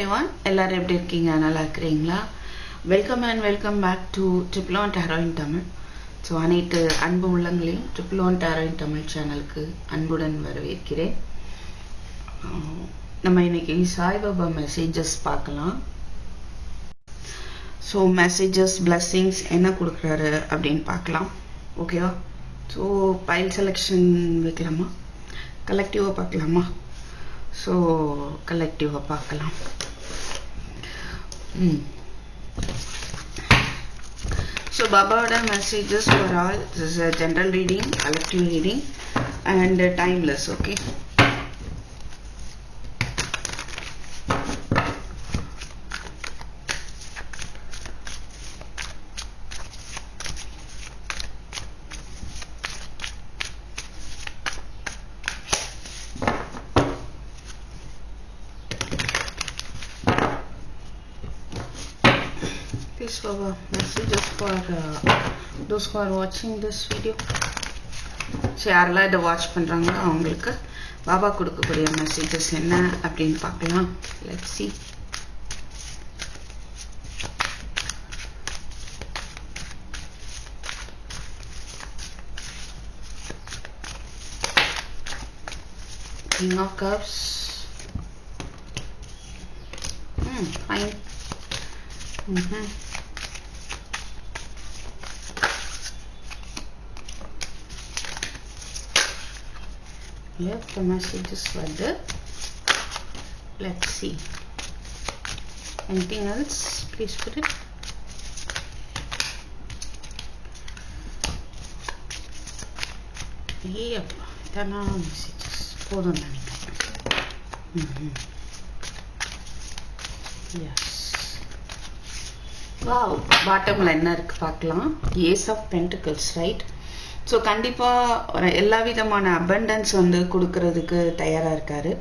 Every one எல்லோரும் எப்படி இருக்கீங்க? நல்லா இருக்கிறீங்களா? Welcome and welcome back to triple one tarot in Tamil so அனைத்து அன்பு உள்ளங்களையும் triple one tarot in Tamil சேனலுக்கு அன்புடன் வரவேற்கிறேன். நம்ம இன்னைக்கு சாய்பாபா மெசேஜஸ் பார்க்கலாம். ஸோ மெசேஜஸ் பிளஸ்ஸிங்ஸ் என்ன கொடுக்குறாரு அப்படின்னு பார்க்கலாம். ஓகேவா ஸோ பைல் செலெக்ஷன் வைக்கலாமா? கலெக்டிவாக பார்க்கலாமா? ஸோ கலெக்டிவாக பார்க்கலாம் ம் ஸோ பாபாவோட messages for all is general reading collective reading and timeless okay for uh, those who are watching this video so யாரெல்லாம் இதை வாட்ச் பண்ணுறாங்களோ அவங்களுக்கு பாபா கொடுக்கக்கூடிய மெசேஜஸ் என்ன அப்படின்னு பார்க்கலாம் let see King of Cups. Hmm, fine. Mm-hmm. Yep, the messages were there. Let's see. Anything else? Please put it. Yep, இதான மெசேஜஸ் போதும் நினைக்கிறேன் ம் எஸ் வாவ் பாட்டமில் என்ன இருக்கு பார்க்கலாம் ace of pentacles right so கண்டிப்பாக எல்லா விதமான அபண்டன்ஸ் வந்து கொடுக்கறதுக்கு தயாராக இருக்காரு.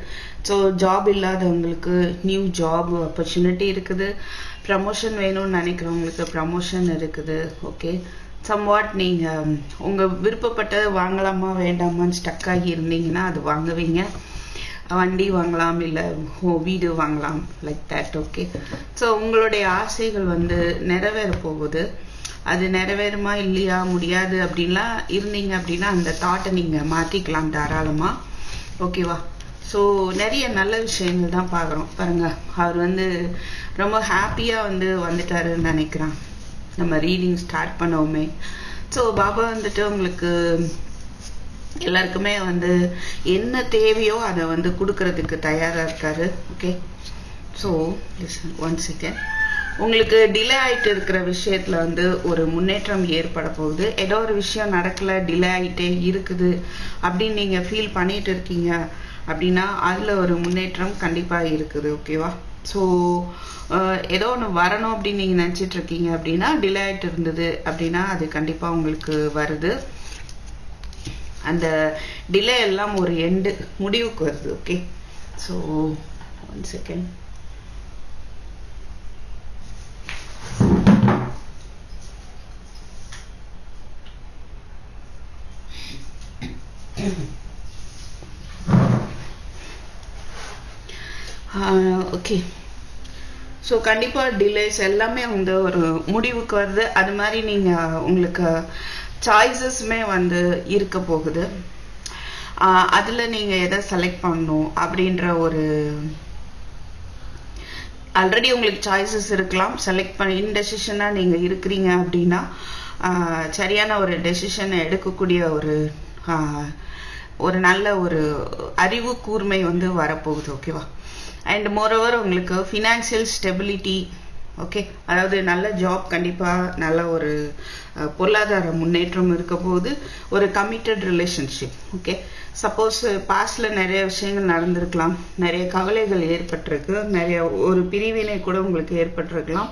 ஸோ ஜாப் இல்லாதவங்களுக்கு நியூ ஜாப் ஆப்பர்ச்சுனிட்டி இருக்குது. ப்ரமோஷன் வேணும்னு நினைக்கிறவங்களுக்கு ப்ரமோஷன் இருக்குது. ஓகே சம்வாட் நீங்கள் உங்கள் விருப்பப்பட்டது வாங்கலாமா வேண்டாமான்னு ஸ்டக் இருந்தீங்கன்னா அது வாங்குவீங்க. வண்டி வாங்கலாம் இல்லை ஓ வீடு வாங்கலாம் லைக் தேட் ஓகே ஸோ உங்களுடைய ஆசைகள் வந்து நிறைவேற போகுது. அது நிறைவேறுமா இல்லையா முடியாது அப்படின்லாம் இருந்தீங்க அப்படின்னா அந்த தாட்டை நீங்கள் மாற்றிக்கலாம் தாராளமாக ஓகேவா ஸோ நிறைய நல்ல விஷயங்கள் தான் பார்க்குறோம் பாருங்கள் அவர் வந்து ரொம்ப ஹாப்பியாக வந்து வந்துட்டாருன்னு நினைக்கிறேன். நம்ம ரீடிங் ஸ்டார்ட் பண்ணவுமே. ஸோ பாபா வந்துட்டு உங்களுக்கு எல்லாருக்குமே வந்து என்ன தேவையோ அதை வந்து கொடுக்கறதுக்கு தயாராக இருக்காரு. ஓகே ஸோ ஒன் செகண்ட் உங்களுக்கு டிலே ஆகிட்டு இருக்கிற விஷயத்தில் வந்து ஒரு முன்னேற்றம் ஏற்பட போகுது. ஏதோ ஒரு விஷயம் நடக்கலை டிலே ஆகிட்டே இருக்குது. அப்படின்னு நீங்கள் ஃபீல் பண்ணிட்டு இருக்கீங்க அப்படின்னா அதில் ஒரு முன்னேற்றம் கண்டிப்பாக இருக்குது ஓகேவா ஸோ ஏதோ ஒன்று வரணும் அப்படின்னு நீங்கள் நினச்சிட்டு இருக்கீங்க அப்படின்னா டிலே ஆகிட்டு இருந்தது அப்படின்னா அது கண்டிப்பாக உங்களுக்கு வருது. அந்த டிலே எல்லாம் ஒரு எண்டு முடிவுக்கு வருது okay so one second okay so கண்டிப்பாக டிலேஸ் எல்லாமே வந்து ஒரு முடிவுக்கு வருது. அது மாதிரி நீங்கள் உங்களுக்கு சாய்ஸஸுமே வந்து இருக்க போகுது. அதில் நீங்கள் எதை செலக்ட் பண்ணணும் அப்படின்ற ஒரு ஆல்ரெடி உங்களுக்கு சாய்ஸஸ் இருக்கலாம். செலக்ட் பண்ணி இன்டெசிஷனாக நீங்கள் இருக்கிறீங்க அப்படின்னா சரியான ஒரு டெசிஷனை எடுக்கக்கூடிய ஒரு ஒரு நல்ல ஒரு அறிவு கூர்மை வந்து வரப்போகுது ஓகேவா அண்ட் மோரோவர் உங்களுக்கு ஃபினான்சியல் ஸ்டெபிலிட்டி ஓகே அதாவது நல்ல ஜாப் கண்டிப்பாக நல்ல ஒரு பொருளாதார முன்னேற்றம் இருக்க போது ஒரு கமிட்டட் ரிலேஷன்ஷிப் ஓகே சப்போஸ் பாஸ்டில் நிறைய விஷயங்கள் நடந்திருக்கலாம். நிறைய கவலைகள் ஏற்பட்டிருக்கு. நிறைய ஒரு பிரிவினை கூட உங்களுக்கு ஏற்பட்டிருக்கலாம்.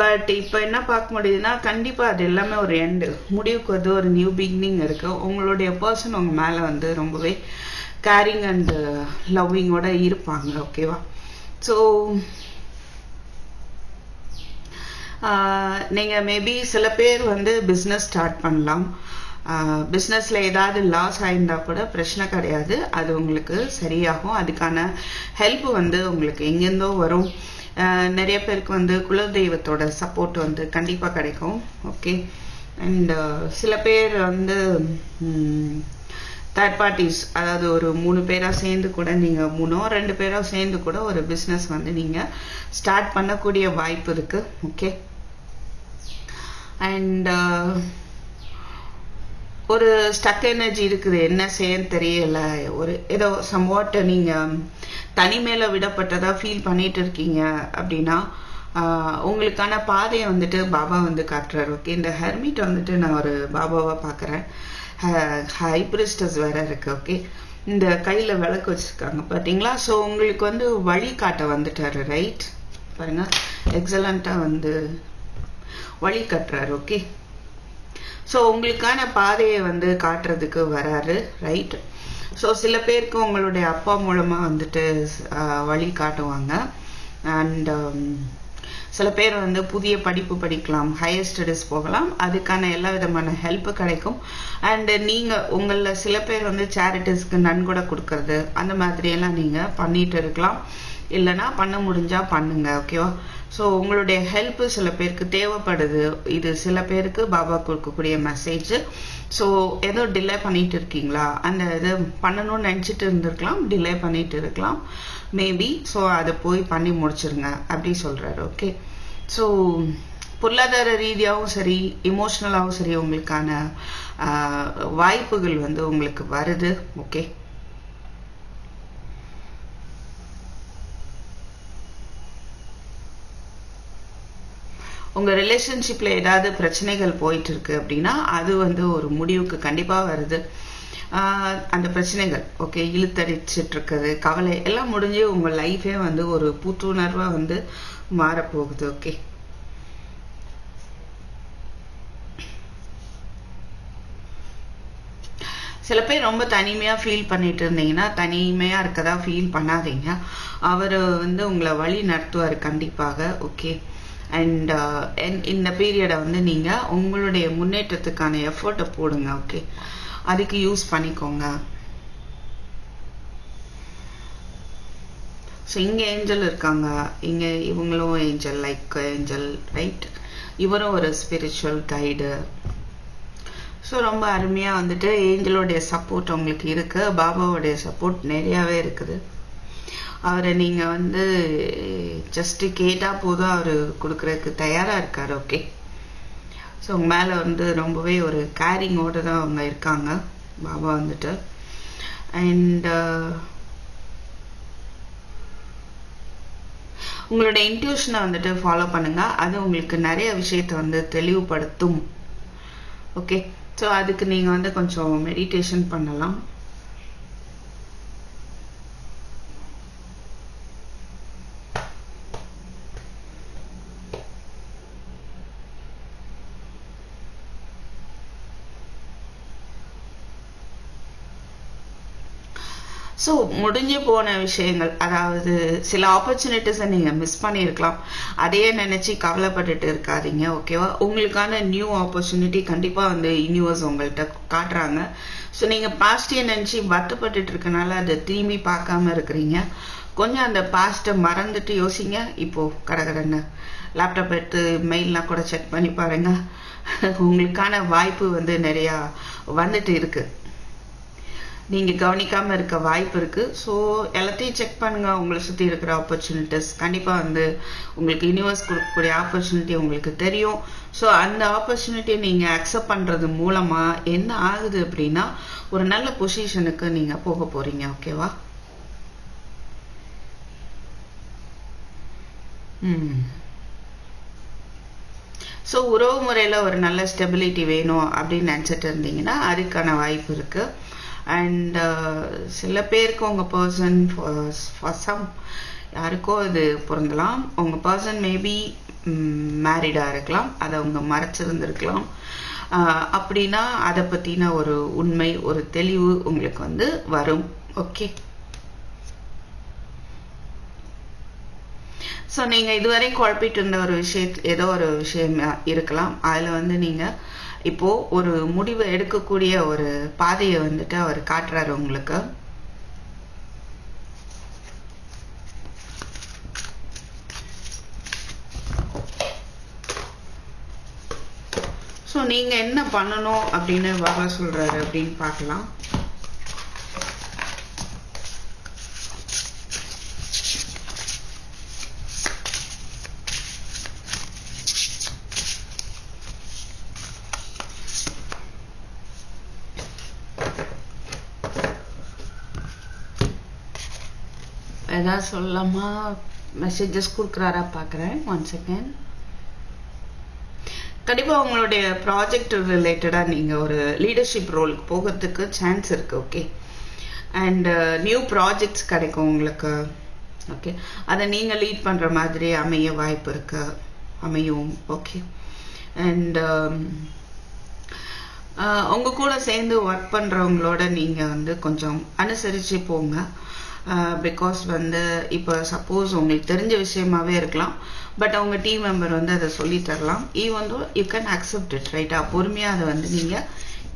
பட் இப்போ என்ன பார்க்க முடியுதுன்னா கண்டிப்பாக அது எல்லாமே ஒரு எண்டு முடிவுக்கு வந்து ஒரு நியூ பிகினிங் இருக்குது உங்களுடைய பர்சன் உங்கள் மேலே வந்து ரொம்பவே கேரிங் அண்ட் லவ்விங்கோட இருப்பாங்க ஓகேவா ஸோ நீங்கள் மேபி சில பேர் வந்து பிஸ்னஸ் ஸ்டார்ட் பண்ணலாம். பிஸ்னஸில் ஏதாவது லாஸ் ஆயிருந்தா கூட பிரச்சனை கிடையாது. அது உங்களுக்கு சரியாகும். அதுக்கான ஹெல்ப் வந்து உங்களுக்கு எங்கேருந்தோ வரும். நிறைய பேருக்கு வந்து குலதெய்வத்தோட சப்போர்ட் வந்து கண்டிப்பாக கிடைக்கும். ஓகே அண்ட் சில பேர் வந்து தேர்ட் பார்ட்டிஸ் அதாவது ஒரு மூணு பேராக சேர்ந்து கூட நீங்கள் மூணோ ரெண்டு பேரோ சேர்ந்து கூட ஒரு பிஸ்னஸ் வந்து நீங்கள் ஸ்டார்ட் பண்ணக்கூடிய வாய்ப்பு இருக்குது ஓகே அண்ட் ஒரு ஸ்டக் எனர்ஜி இருக்குது. என்ன செய்யன்னு தெரியல. ஒரு ஏதோ சம்வாட் நீங்கள் தனிமையில் விடப்பட்டதாக ஃபீல் பண்ணிட்டு இருக்கீங்க அப்படின்னா உங்களுக்கான பாதையை வந்துட்டு பாபா வந்து காட்டுறாரு. ஓகே இந்த ஹெர்மிட் வந்துட்டு நான் ஒரு பாபாவாக பார்க்குறேன். ஹைப்ரிஸ்டஸ் வேற இருக்குது ஓகே இந்த கையில் விளக்கு வச்சிருக்காங்க. பார்த்தீங்களா? ஸோ உங்களுக்கு வந்து வழிகாட்ட வந்துட்டாரு ரைட் பாருங்கள் எக்ஸலண்ட்டாக வந்து வழி காட்டுறாரு. ஓகே ஸோ உங்களுக்கான பாதையை வந்து காட்டுறதுக்கு வராரு ரைட் ஸோ சில பேருக்கு உங்களுடைய அப்பா மூலமாக வந்துட்டு வழி காட்டுவாங்க. அண்ட் um, சில பேர் வந்து புதிய படிப்பு படிக்கலாம் ஹையர் ஸ்டடீஸ் போகலாம். அதுக்கான எல்லா விதமான ஹெல்ப் கிடைக்கும். அண்டு நீங்கள் உங்களில் சில பேர் வந்து சேரிட்டிஸ்க்கு நன்கொடை கொடுக்கறது அந்த மாதிரியெல்லாம் நீங்கள் பண்ணிட்டு இருக்கலாம். இல்லைன்னா பண்ண முடிஞ்சா பண்ணுங்க ஓகேவா ஸோ உங்களுடைய ஹெல்ப்பு சில பேருக்கு தேவைப்படுது. இது சில பேருக்கு பாபா கொடுக்கக்கூடிய மெசேஜ் ஸோ ஏதோ டிலே பண்ணிட்டு இருக்கீங்களா? அந்த இது பண்ணணும்னு நினச்சிட்டு இருந்திருக்கலாம் டிலே பண்ணிட்டு இருக்கலாம். மேபி ஸோ அதை போய் பண்ணி முடிச்சிருங்க அப்படி சொல்கிறாரு ஓகே ஸோ பொருளாதார ரீதியாகவும் சரி இமோஷ்னலாகவும் சரி உங்களுக்கான வாய்ப்புகள் வந்து உங்களுக்கு வருது. ஓகே உங்க ரிலேஷன்ஷிப்ல ஏதாவது பிரச்சனைகள் போயிட்டு இருக்கு அப்படின்னா அது வந்து ஒரு முடிவுக்கு கண்டிப்பா வருது. ஆஹ் அந்த பிரச்சனைகள் ஓகே இழுத்தடிச்சிட்ருக்குது கவலை எல்லாம் முடிஞ்சு உங்க லைஃபே வந்து ஒரு புத்துணர்வா வந்து மாறப்போகுது ஓகே. சில பேர் ரொம்ப தனிமையா ஃபீல் பண்ணிட்டு இருந்தீங்கன்னா தனிமையா இருக்கதா ஃபீல் பண்ணாதீங்க. அவர் வந்து உங்களை வழி நடத்துவார் கண்டிப்பாக ஓகே. அண்ட் இந்த பீரியடை வந்து நீங்கள் உங்களுடைய முன்னேற்றத்துக்கான எஃபர்ட்டை போடுங்க ஓகே அதுக்கு யூஸ் பண்ணிக்கோங்க. ஸோ இங்கே ஏஞ்சல் இருக்காங்க. இங்கே இவங்களும் ஏஞ்சல் லைக் ஏஞ்சல் ரைட் இவரும் ஒரு ஸ்பிரிச்சுவல் கைடு ஸோ ரொம்ப அருமையாக வந்துட்டு ஏஞ்சலோடைய சப்போர்ட் உங்களுக்கு இருக்குது பாபாவோடைய சப்போர்ட் நிறையாவே இருக்குது. அவரை நீங்கள் வந்து ஜஸ்ட் கேட்டால் போதும் அவர் கொடுக்குறதுக்கு தயாராக இருக்கார் ஓகே ஸோ உங்க மேலே வந்து ரொம்பவே ஒரு கேரிங்கோடு தான் அவங்க இருக்காங்க பாபா வந்துட்டு. அண்ட் uh, உங்களோட இன்ட்யூஷனை வந்துட்டு ஃபாலோ பண்ணுங்க. அது உங்களுக்கு நிறைய விஷயத்தை வந்து தெளிவுபடுத்தும் ஓகே ஸோ அதுக்கு நீங்கள் வந்து கொஞ்சம் மெடிடேஷன் பண்ணலாம் ஸோ முடிஞ்சு போன விஷயங்கள் அதாவது சில ஆப்பர்ச்சுனிட்டிஸை நீங்கள் மிஸ் பண்ணியிருக்கலாம். அதையே நினச்சி கவலைப்பட்டுட்டு இருக்காதீங்க ஓகேவா உங்களுக்கான நியூ ஆப்பர்ச்சுனிட்டி கண்டிப்பாக வந்து யூனிவர்ஸ் உங்கள்கிட்ட காட்டுறாங்க. ஸோ நீங்கள் பாஸ்டியை நினச்சி வருத்தப்பட்டுட்டு இருக்கனால அதை திரும்பி பார்க்காம இருக்கிறீங்க. கொஞ்சம் அந்த பாஸ்ட்டை மறந்துட்டு யோசிங்க. இப்போது கடகடன்னு லேப்டாப் எடுத்து மெயிலெலாம் கூட செக் பண்ணி பாருங்கள் உங்களுக்கான வாய்ப்பு வந்து நிறையா வந்துட்டு இருக்குது நீங்கள் கவனிக்காமல் இருக்க வாய்ப்பு இருக்குது ஸோ எல்லாத்தையும் செக் பண்ணுங்கள் உங்களை சுற்றி இருக்கிற ஆப்பர்ச்சுனிட்டிஸ் கண்டிப்பாக வந்து உங்களுக்கு யூனிவர்ஸ் கொடுக்கக்கூடிய ஆப்பர்ச்சுனிட்டி உங்களுக்கு தெரியும். ஸோ அந்த ஆப்பர்ச்சுனிட்டியை நீங்கள் அக்செப்ட் பண்ணுறது மூலமாக என்ன ஆகுது அப்படின்னா ஒரு நல்ல பொசிஷனுக்கு நீங்கள் போக போகிறீங்க ஓகேவா ம். ஸோ உறவு முறையில் ஒரு நல்ல ஸ்டெபிலிட்டி வேணும் அப்படின்னு நினச்சிட்டு இருந்தீங்கன்னா அதுக்கான வாய்ப்பு இருக்குது அண்ட் uh, சில பேருக்கு உங்கள் பர்சன் சம் யாருக்கோ அது பொருந்தலாம். உங்கள் பர்சன் மேபி மேரிடாக இருக்கலாம். அதை அவங்க மறைச்சிருந்திருக்கலாம். ஆஹ் அப்படின்னா அதை பற்றின ஒரு உண்மை ஒரு தெளிவு உங்களுக்கு வந்து வரும். ஓகே ஸோ நீங்கள் இதுவரை குழப்பிட்டு இருந்த ஒரு விஷயத்து ஏதோ ஒரு விஷயம் இருக்கலாம். அதில் வந்து நீங்கள் இப்போது ஒரு முடிவு எடுக்கக்கூடிய ஒரு பாதையை வந்துட்டு அவர் காட்டுறாரு உங்களுக்கு. ஸோ நீங்கள் என்ன பண்ணணும் அப்படின்னு பாபா சொல்கிறாரு அப்படின்னு பார்க்கலாம். ஏதாவது சொல்லலாமா மெசேஜஸ் கொடுக்குறாரா பார்க்குறேன் ஒன் செகண்ட் கண்டிப்பாக உங்களுடைய ப்ராஜெக்ட் ரிலேட்டடாக நீங்கள் ஒரு லீடர்ஷிப் ரோலுக்கு போகிறதுக்கு சான்ஸ் இருக்குது ஓகே அண்டு நியூ ப்ராஜெக்ட்ஸ் கிடைக்கும் உங்களுக்கு ஓகே அதை நீங்கள் லீட் பண்ணுற மாதிரி அமைய வாய்ப்பு இருக்கு அமையும் ஓகே அண்டு உங்கள் கூட சேர்ந்து ஒர்க் பண்ணுறவங்களோட நீங்கள் வந்து கொஞ்சம் அனுசரித்து போங்க. பிகாஸ் வந்து இப்போ சப்போஸ் உங்களுக்கு தெரிஞ்ச விஷயமாவே இருக்கலாம். பட் அவங்க டீம் மெம்பர் வந்து அதை சொல்லி தரலாம். Even though you can accept it ரைட்டா பொறுமையாக அதை வந்து நீங்கள்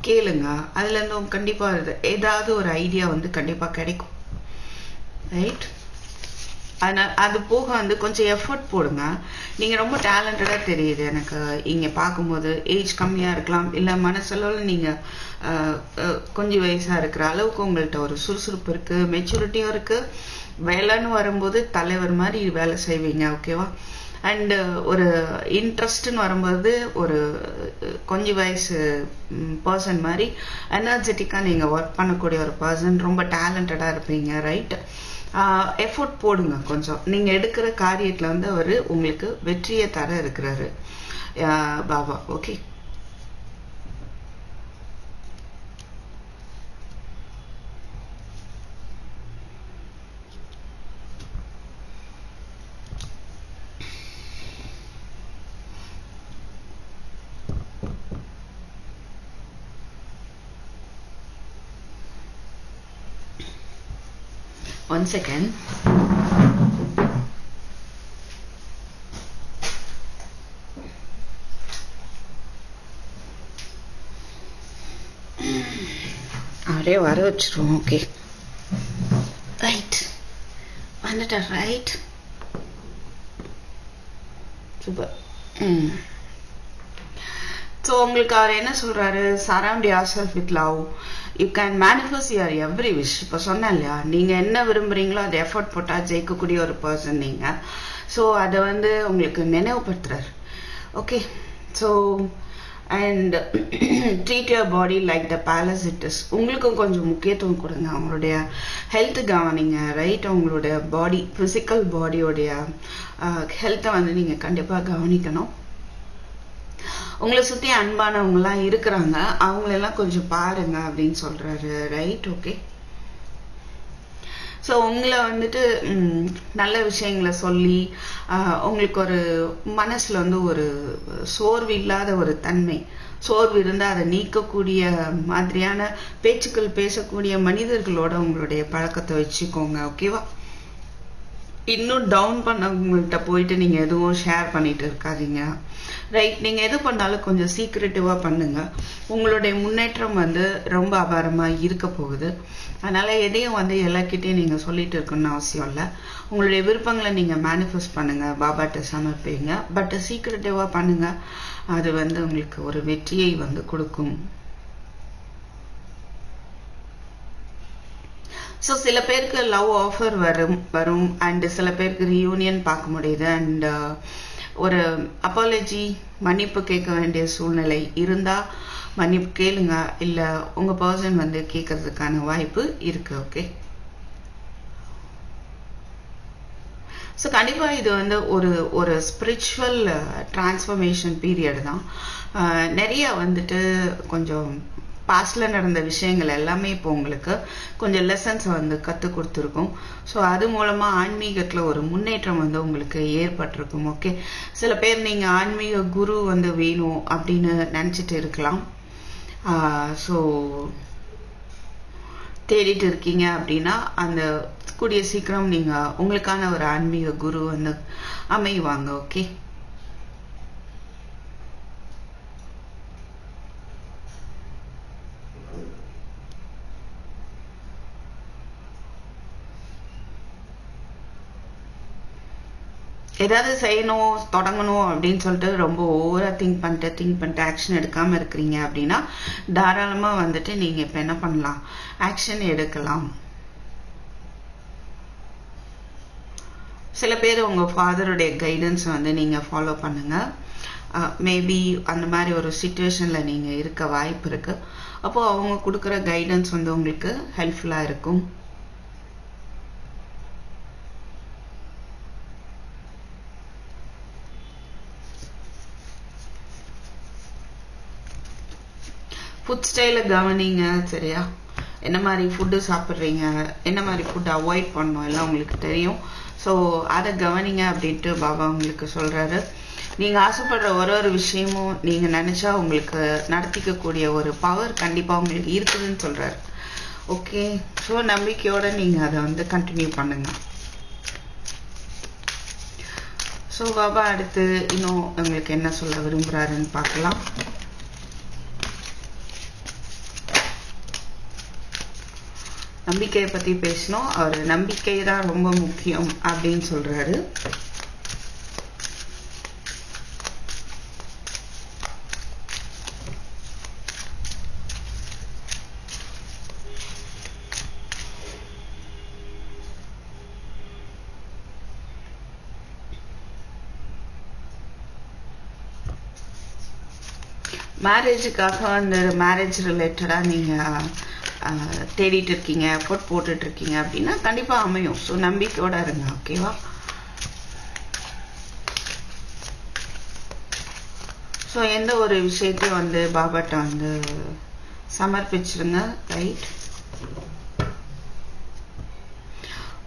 கேளுங்க. அதுலேருந்து கண்டிப்பாக ஏதாவது ஒரு ஐடியா வந்து கண்டிப்பாக கிடைக்கும். ரைட் அதனால் அது போக வந்து கொஞ்சம் எஃபர்ட் போடுங்க. நீங்கள் ரொம்ப டேலண்டடாக தெரியுது எனக்கு. இங்கே பார்க்கும்போது ஏஜ் கம்மியாக இருக்கலாம். இல்லை மனசளவில் நீங்கள் கொஞ்சம் வயசாக இருக்கிற அளவுக்கு உங்கள்கிட்ட ஒரு சுறுசுறுப்பு இருக்குது மெச்சூரிட்டியும் இருக்குது வேலைன்னு வரும்போது தலைவர் மாதிரி வேலை செய்வீங்க ஓகேவா அண்டு ஒரு இன்ட்ரெஸ்ட்னு வரும்போது ஒரு கொஞ்சம் வயசு பர்சன் மாதிரி எனர்ஜெட்டிக்காக நீங்கள் ஒர்க் பண்ணக்கூடிய ஒரு பர்சன் ரொம்ப டேலண்டடாக இருப்பீங்க ரைட் எஃபோர்ட் போடுங்க கொஞ்சம். நீங்கள் எடுக்கிற காரியத்தில் வந்து அவர் உங்களுக்கு வெற்றியை தர இருக்கிறாரு. Baba okay One second. அப்படியே வர வச்சிருவோம் ஓகே ரைட் வந்துட்டா ரைட் சூப்பர் ம் ஸோ உங்களுக்கு அவர் என்ன சொல்கிறாரு surround yourself with love you can manifest your every wish இப்போ சொன்னேன் இல்லையா? நீங்கள் என்ன விரும்புகிறீங்களோ அதை எஃபர்ட் போட்டால் ஜெயிக்கக்கூடிய ஒரு பர்சன் நீங்கள் ஸோ அதை வந்து உங்களுக்கு நினைவுபடுத்துறாரு. Okay so and treat your body like the palace it is உங்களுக்கும் கொஞ்சம் முக்கியத்துவம் கொடுங்க. அவங்களுடைய ஹெல்த் கவனிங்க. ரைட் உங்களுடைய பாடி ஃபிசிக்கல் பாடியோடைய ஹெல்த்தை வந்து நீங்கள் கண்டிப்பாக கவனிக்கணும். உங்களை சுற்றி அன்பானவங்களாம் இருக்கிறாங்க. அவங்களெல்லாம் கொஞ்சம் பாருங்க அப்படின்னு சொல்கிறாரு ரைட் ஓகே ஸோ உங்களை வந்துட்டு நல்ல விஷயங்களை சொல்லி உங்களுக்கு ஒரு மனசில் வந்து ஒரு சோர்வு இல்லாத ஒரு தன்மை சோர்வு இருந்தால் அதை நீக்கக்கூடிய மாதிரியான பேச்சுக்கள் பேசக்கூடிய மனிதர்களோட உங்களுடைய பழக்கத்தை வச்சுக்கோங்க. ஓகேவா இன்னும் டவுன் பண்ணவங்கள்ட்ட போயிட்டு நீங்கள் எதுவும் ஷேர் பண்ணிட்டு இருக்காதீங்க. ரைட் நீங்கள் எது பண்ணாலும் கொஞ்சம் சீக்ரெட்டிவாக பண்ணுங்கள் உங்களுடைய முன்னேற்றம் வந்து ரொம்ப அபாரமாக இருக்க போகுது. அதனால் எதையும் வந்து எல்லாக்கிட்டையும் நீங்கள் சொல்லிட்டு இருக்கணும்னு அவசியம் இல்லை. உங்களுடைய விருப்பங்களை நீங்கள் மேனிஃபெஸ்ட் பண்ணுங்கள் பாபாட்ட சமர்ப்பீங்க. பட் சீக்ரெட்டிவாக பண்ணுங்கள் அது வந்து உங்களுக்கு ஒரு வெற்றியை வந்து கொடுக்கும். ஸோ சில பேருக்கு லவ் ஆஃபர் வரும் வரும் அண்டு சில பேருக்கு ரியூனியன் பார்க்க முடியுது. அண்ட் uh, ஒரு அப்பாலஜி மன்னிப்பு கேட்க வேண்டிய சூழ்நிலை இருந்தால் மன்னிப்பு கேளுங்க. இல்லை உங்கள் பர்சன் வந்து கேட்கறதுக்கான வாய்ப்பு இருக்குது ஓகே ஸோ கண்டிப்பாக இது வந்து ஒரு ஒரு ஸ்பிரிச்சுவல் டிரான்ஸ்ஃபர்மேஷன் பீரியட் தான். Uh, நிறைய வந்துட்டு கொஞ்சம் பாஸ்டில் நடந்த விஷயங்கள் எல்லாமே இப்போ உங்களுக்கு கொஞ்சம் லெசன்ஸ் வந்து கற்றுக் கொடுத்துருக்கும். ஸோ அது மூலமாக ஆன்மீகத்தில் ஒரு முன்னேற்றம் வந்து உங்களுக்கு ஏற்பட்டிருக்கும். ஓகே சில பேர் நீங்கள் ஆன்மீக குரு வந்து வேணும் அப்படின்னு நினச்சிட்டு இருக்கலாம். ஸோ தேடிட்டு இருக்கீங்க அப்படின்னா அந்த கூடிய சீக்கிரம் நீங்கள் உங்களுக்கான ஒரு ஆன்மீக குரு வந்து அமைவாங்க. ஓகே ஏதாவது செய்யணும் தொடங்கணும் அப்படின்னு சொல்லிட்டு ரொம்ப ஓவராக திங்க் பண்ணிட்டு திங்க் பண்ணிட்டு ஆக்ஷன் எடுக்காமல் இருக்கிறீங்க அப்படின்னா தாராளமாக வந்துட்டு நீங்கள் இப்போ என்ன பண்ணலாம்? ஆக்ஷன் எடுக்கலாம். சில பேர் உங்கள் ஃபாதருடைய கைடன்ஸ் வந்து நீங்கள் ஃபாலோ பண்ணுங்கள் மேபி அந்த மாதிரி ஒரு சுச்சுவேஷனில் நீங்கள் இருக்க வாய்ப்பு இருக்குது அப்போது அவங்க கொடுக்குற கைடன்ஸ் வந்து உங்களுக்கு ஹெல்ப்ஃபுல்லாக இருக்கும். ஃபுட் ஸ்டைலை கவனிங்க சரியா? என்ன மாதிரி ஃபுட்டு சாப்பிட்றீங்க என்ன மாதிரி ஃபுட் அவாய்ட் பண்ணணும் எல்லாம் உங்களுக்கு தெரியும். ஸோ அதை கவனிங்க அப்படின்ட்டு பாபா உங்களுக்கு சொல்கிறாரு நீங்கள் ஆசைப்படுற ஒரு ஒரு விஷயமும் நீங்கள் நினச்சா உங்களுக்கு நடத்திக்கக்கூடிய ஒரு பவர் கண்டிப்பாக உங்களுக்கு இருக்குதுன்னு சொல்கிறாரு ஓகே ஸோ நம்பிக்கையோட நீங்கள் அதை வந்து கண்டினியூ பண்ணுங்கள் ஸோ பாபா அடுத்து இன்னும் உங்களுக்கு என்ன சொல்ல விரும்புகிறாருன்னு பார்க்கலாம். நம்பிக்கையை பத்தி பேசினோம். அவர் நம்பிக்கை தான் ரொம்ப முக்கியம் அப்படின்னு சொல்றாரு. மேரேஜுக்காக வந்து மேரேஜ் ரிலேட்டடாக நீங்கள் தேடிட்டு இருக்கீங்க எஃபோர்ட் போட்டுட்டு இருக்கீங்க அப்படின்னா கண்டிப்பாக அமையும். ஸோ நம்பிக்கையோட இருங்க ஓகேவா ஸோ எந்த ஒரு விஷயத்தையும் வந்து பாபாட்ட வந்து சமர்ப்பிச்சிருங்க ரைட்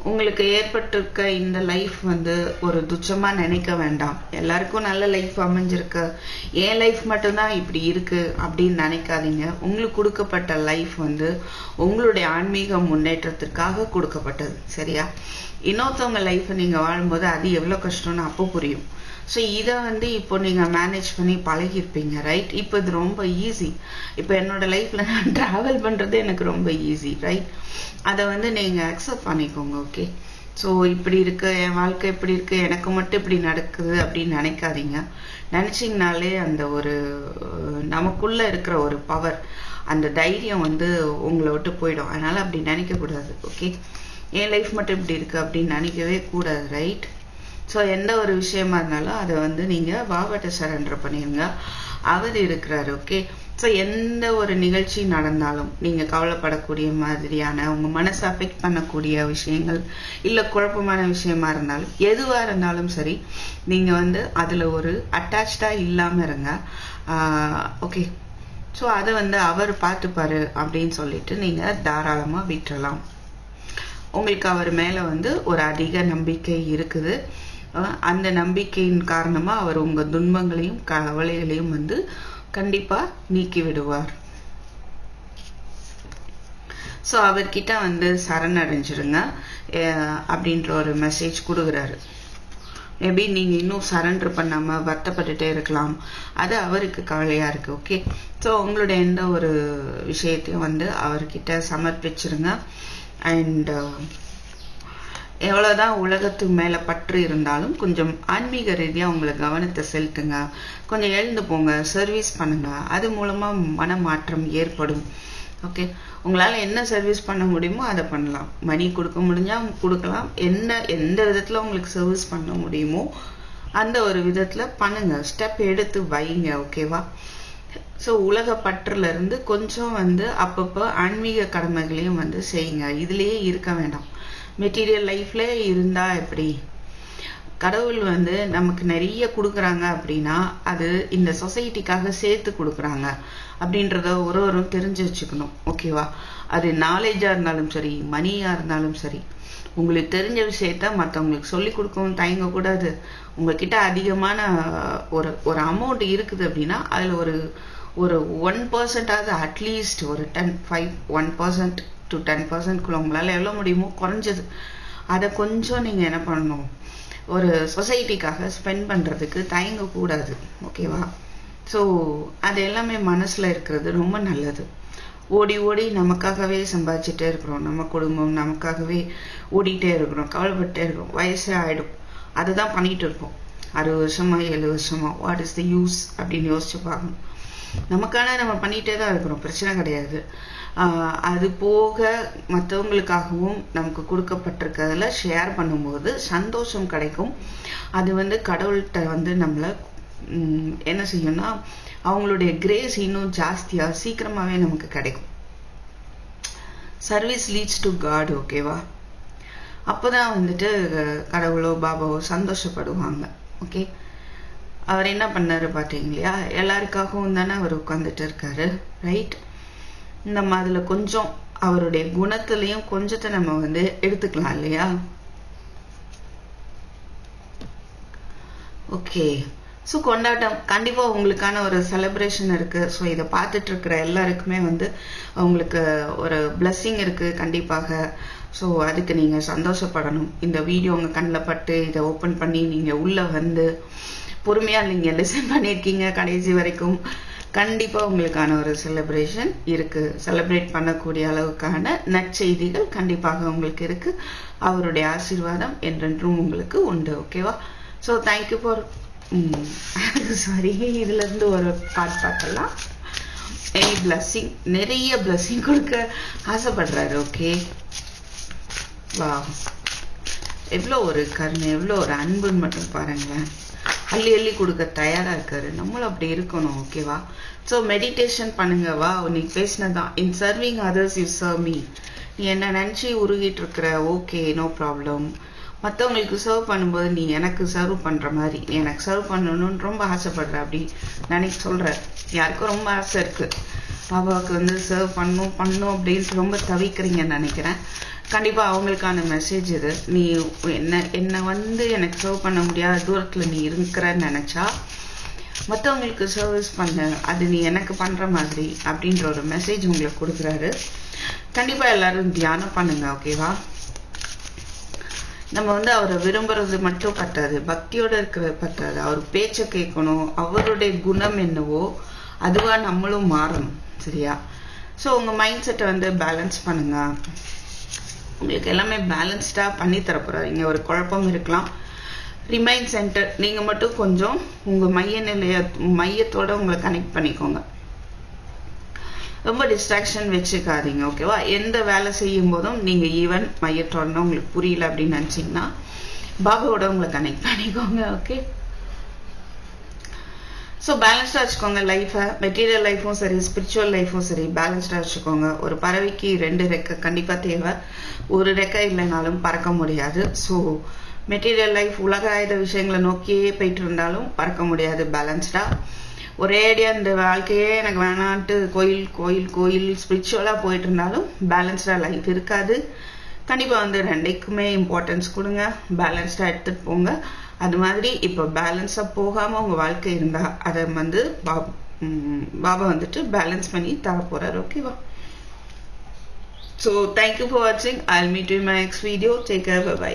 உங்களுக்கு ஏற்பட்டிருக்க இந்த லைஃப் வந்து ஒரு துச்சமாக நினைக்க வேண்டாம். எல்லாருக்கும் நல்ல லைஃப் அமைஞ்சிருக்கு. என் லைஃப் மட்டும்தான் இப்படி இருக்குது அப்படின்னு நினைக்காதீங்க. உங்களுக்கு கொடுக்கப்பட்ட லைஃப் வந்து உங்களுடைய ஆன்மீக முன்னேற்றத்திற்காக கொடுக்கப்பட்டது சரியா? இன்னொருத்தவங்க லைஃப்பை நீங்கள் வாழும்போது அது எவ்வளோ கஷ்டம்னு அப்போ புரியும். ஸோ இதை வந்து இப்போ நீங்கள் மேனேஜ் பண்ணி பழகிருப்பீங்க ரைட் இப்போ இது ரொம்ப ஈஸி இப்போ என்னோட லைஃப்பில் நான் ட்ராவல் பண்ணுறது எனக்கு ரொம்ப ஈஸி ரைட் அதை வந்து நீங்கள் அக்செப்ட் பண்ணிக்கோங்க ஓகே ஸோ இப்படி இருக்கு என் வாழ்க்கை இப்படி இருக்கு எனக்கு மட்டும் இப்படி நடக்குது அப்படின்னு நினைக்காதீங்க. நினச்சிங்கனாலே அந்த ஒரு நமக்குள்ளே இருக்கிற ஒரு பவர் அந்த தைரியம் வந்து உங்களை விட்டு போயிடும். அதனால் அப்படி நினைக்கக்கூடாது ஓகே என் லைஃப் மட்டும் இப்படி இருக்குது அப்படின்னு நினைக்கவே கூடாது ரைட் ஸோ எந்த ஒரு விஷயமா இருந்தாலும் அதை வந்து நீங்கள் பாபாட்ட சரண்டர் பண்ணிடுங்க அவர் இருக்கிறார் ஓகே ஸோ எந்த ஒரு நிகழ்ச்சி நடந்தாலும் நீங்கள் கவலைப்படக்கூடிய மாதிரியான உங்கள் மனசை அஃபெக்ட் பண்ணக்கூடிய விஷயங்கள் இல்லை குழப்பமான விஷயமா இருந்தாலும் எதுவாக இருந்தாலும் சரி நீங்கள் வந்து அதில் ஒரு அட்டாச்சாக இல்லாமல் இருங்க. ஓகே ஸோ அதை வந்து அவர் பார்த்துப்பாரு அப்படின்னு சொல்லிட்டு நீங்கள் தாராளமாக விட்டுறலாம். உங்களுக்கு அவர் மேலே வந்து ஒரு அதிக நம்பிக்கை இருக்குது. அந்த நம்பிக்கையின் காரணமாக அவர் உங்கள் துன்பங்களையும் கவலைகளையும் வந்து கண்டிப்பாக நீக்கி விடுவார். ஸோ அவர்கிட்ட வந்து சரணடைஞ்சிருங்க. அப்படின்ற ஒரு மெசேஜ் கொடுக்குறாரு. மேபி நீங்கள் இன்னும் சரண்டர் பண்ணாமல் வருத்தப்பட்டுட்டே இருக்கலாம். அது அவருக்கு கவலையாக இருக்குது ஓகே ஸோ உங்களுடைய எந்த ஒரு விஷயத்தையும் வந்து அவர்கிட்ட சமர்ப்பிச்சிருங்க. அண்ட் எவ்வளோதான் உலகத்து மேலே பற்று இருந்தாலும் கொஞ்சம் ஆன்மீக ரீதியாக உங்களை கவனத்தை செலுத்துங்க. கொஞ்சம் எழுந்து போங்க சர்வீஸ் பண்ணுங்க. அது மூலமா மனமாற்றம் ஏற்படும். ஓகே உங்களால் என்ன சர்வீஸ் பண்ண முடியுமோ அதை பண்ணலாம். மணி கொடுக்க முடிஞ்சால் கொடுக்கலாம். என்ன எந்த விதத்தில் உங்களுக்கு சர்வீஸ் பண்ண முடியுமோ அந்த ஒரு விதத்தில் பண்ணுங்க. ஸ்டெப் எடுத்து வைங்க ஓகேவா ஸோ உலக பற்றுல இருந்து கொஞ்சம் வந்து அப்பப்போ ஆன்மீக கடமைகளையும் வந்து செய்யுங்க. இதுலேயே இருக்க வேண்டாம். மெட்டீரியல் லைஃப்லே இருந்தா எப்படி? கடவுள் வந்து நமக்கு நிறைய கொடுக்குறாங்க அப்படின்னா அது இந்த சொசைட்டிக்காக சேர்த்து கொடுக்குறாங்க அப்படின்றத ஒரு ஒரு தெரிஞ்சு வச்சுக்கணும். ஓகேவா அது நாலேஜாக இருந்தாலும் சரி மணியாக இருந்தாலும் சரி உங்களுக்கு தெரிஞ்ச விஷயத்த மற்றவங்களுக்கு சொல்லி கொடுக்கவும் தயங்கக்கூடாது. உங்ககிட்ட அதிகமான ஒரு ஒரு அமௌண்ட் இருக்குது அப்படின்னா அதில் ஒரு ஒரு ஒன் பர்சன்டாவது அட்லீஸ்ட் ஒரு ten five one percent to ten பர்சன்ட்குள்ளே உங்களால் எவ்வளோ முடியுமோ குறைஞ்சது. அதை கொஞ்சம் நீங்கள் என்ன பண்ணணும்? ஒரு சொசைட்டிக்காக ஸ்பெண்ட் பண்ணுறதுக்கு தயங்கக்கூடாது ஓகேவா ஸோ அது எல்லாமே மனசில் இருக்கிறது ரொம்ப நல்லது. ஓடி ஓடி நமக்காகவே சம்பாதிச்சுட்டே இருக்கிறோம். நம்ம குடும்பம் நமக்காகவே ஓடிட்டே இருக்கிறோம். கவலைப்பட்டே இருக்கிறோம். வயசே ஆகிடும் அதை தான் பண்ணிகிட்டு இருப்போம். அறுபது வருஷமா ஏழு வருஷமா வாட் இஸ் த யூஸ் அப்படின்னு யோசிச்சு பார்க்கணும். நமக்கான நம்ம பண்ணிகிட்டே தான் இருக்கிறோம் பிரச்சனை கிடையாது. அது போக மற்றவங்களுக்காகவும் நமக்கு கொடுக்கப்பட்டிருக்கிறதுல ஷேர் பண்ணும்போது சந்தோஷம் கிடைக்கும். அது வந்து கடவுள்கிட்ட வந்து நம்மளை என்ன செய்யும்னா அவங்களுடைய கிரேஸ் இன்னும் ஜாஸ்தியாக சீக்கிரமாகவே நமக்கு கிடைக்கும். சர்வீஸ் லீட்ஸ் டு காட் ஓகேவா அப்போ தான் வந்துட்டு கடவுளோ பாபாவோ சந்தோஷப்படுவாங்க ஓகே அவர் என்ன பண்ணாரு பார்த்தீங்க இல்லையா எல்லாருக்காகவும் தானே அவர் உட்காந்துட்டு இருக்காரு ரைட் நம்ம அதில் கொஞ்சம் அவருடைய குணத்துலேயும் கொஞ்சத்தை நம்ம வந்து எடுத்துக்கலாம் இல்லையா? ஓகே ஸோ கொண்டாட்டம் கண்டிப்பாக உங்களுக்கான ஒரு செலிப்ரேஷன் இருக்குது ஸோ இதை பார்த்துட்டு இருக்கிற எல்லாருக்குமே வந்து அவங்களுக்கு ஒரு பிளஸ்ஸிங் இருக்குது கண்டிப்பாக. ஸோ அதுக்கு நீங்கள் சந்தோஷப்படணும். இந்த வீடியோ உங்கள் கண்ணில் பட்டு இதை ஓப்பன் பண்ணி நீங்கள் உள்ளே வந்து பொறுமையாக நீங்கள் லிசன் பண்ணியிருக்கீங்க கடைசி வரைக்கும். கண்டிப்பாக உங்களுக்கான ஒரு செலிப்ரேஷன் இருக்குது செலிப்ரேட் பண்ணக்கூடிய அளவுக்கான நற்செய்திகள் கண்டிப்பாக உங்களுக்கு இருக்குது அவருடைய ஆசீர்வாதம் என்றென்றும் உங்களுக்கு உண்டு ஓகேவா ஸோ தேங்க்யூ ஃபார் சாரி இதுலேருந்து ஒரு கார்ட் பார்க்கலாம். எனி பிளஸ்ஸிங் நிறைய பிளஸ்ஸிங் கொடுக்க ஆசைப்படுறாரு ஓகே வா எவ்வளோ ஒரு கருணை எவ்வளோ ஒரு அன்புன்னு மட்டும் பாருங்களேன். அள்ளி அள்ளி கொடுக்க தயாராக இருக்காரு. நம்மளும் அப்படி இருக்கணும் ஓகேவா ஸோ மெடிடேஷன் பண்ணுங்க வா? நீ பேசினதான் in serving others you serve me நீ என்ன நினச்சி உருகிட்டு இருக்கிற ஓகே நோ ப்ராப்ளம் மற்றவங்களுக்கு சர்வ் பண்ணும்போது நீ எனக்கு சர்வ் பண்ணுற மாதிரி. எனக்கு சர்வ் பண்ணணும்னு ரொம்ப ஆசைப்படுற அப்படி நினைக்க சொல்கிற யாருக்கும் ரொம்ப ஆசை இருக்குது பாபாவுக்கு வந்து சர்வ் பண்ணும் பண்ணும் அப்படின்ட்டு ரொம்ப தவிக்கிறீங்கன்னு நினைக்கிறேன். கண்டிப்பாக அவங்களுக்கான மெசேஜ் இது. நீ என்ன என்னை வந்து எனக்கு சர்வ் பண்ண முடியாத தூரத்தில் நீ இருக்கிறன்னு நினச்சா மற்றவங்களுக்கு சர்வீஸ் பண்ணு அது நீ எனக்கு பண்ணுற மாதிரி அப்படின்ற ஒரு மெசேஜ் உங்களுக்கு கொடுக்குறாரு. கண்டிப்பாக எல்லாரும் தியானம் பண்ணுங்க ஓகேவா நம்ம வந்து அவரை விரும்புறது மட்டும் பற்றாது பக்தியோடு இருக்கிறது பத்தாது. அவர் பேச்சை கேட்கணும் அவருடைய குணம் என்னவோ அதுவாக நம்மளும் மாறணும். சரியா? ஸோ உங்கள் மைண்ட் செட்டை வந்து பேலன்ஸ் பண்ணுங்க. உங்களுக்கு எல்லாமே பேலன்ஸ்டாக பண்ணி தரப்போகிறாரு இங்கே ஒரு குழப்பம் இருக்கலாம். ரிமைன் சென்டர் நீங்கள் மட்டும் கொஞ்சம் உங்கள் மைய நிலைய மையத்தோட உங்களை கனெக்ட் பண்ணிக்கோங்க. ரொம்ப டிஸ்ட்ராக்ஷன் வச்சுக்காதீங்க ஓகேவா எந்த வேலை செய்யும் போதும் நீங்கள் ஈவன் மையத்தோடனா உங்களுக்கு புரியல அப்படின்னு நினச்சிங்கன்னா பாபாவோட உங்களை கனெக்ட் பண்ணிக்கோங்க ஓகே ஸோ பேலன்ஸ்டாக வச்சுக்கோங்க லைஃப்பை மெட்டீரியல் லைஃப்பும் சரி ஸ்பிரிச்சுவல் லைஃப்பும் சரி பேலன்ஸ்டாக வச்சுக்கோங்க. ஒரு பறவைக்கு ரெண்டு ரெக்கை கண்டிப்பாக தேவை. ஒரு ரெக்கை இல்லைனாலும் பறக்க முடியாது. ஸோ மெட்டீரியல் லைஃப் உலக ஆயுத விஷயங்களை நோக்கியே போயிட்டு இருந்தாலும் பறக்க முடியாது பேலன்ஸ்டாக ஒரேடியாக இந்த வாழ்க்கையே எனக்கு வேணான்ட்டு கோயில் கோயில் கோயில் ஸ்பிரிச்சுவலாக போயிட்டு இருந்தாலும் பேலன்ஸ்டாக லைஃப் இருக்காது. கண்டிப்பாக வந்து ரெண்டைக்குமே இம்பார்ட்டன்ஸ் கொடுங்க. பேலன்ஸ்டாக எடுத்துகிட்டு போங்க. அது மாதிரி இப்போ பேலன்ஸாக போகாமல் உங்கள் வாழ்க்கை இருந்தால் அதை வந்து பாப் பாபா வந்துட்டு பேலன்ஸ் பண்ணி தர போகிறார் ஓகேவா ஸோ தேங்க்யூ ஃபார் வாட்சிங் I meet you my next video take care bye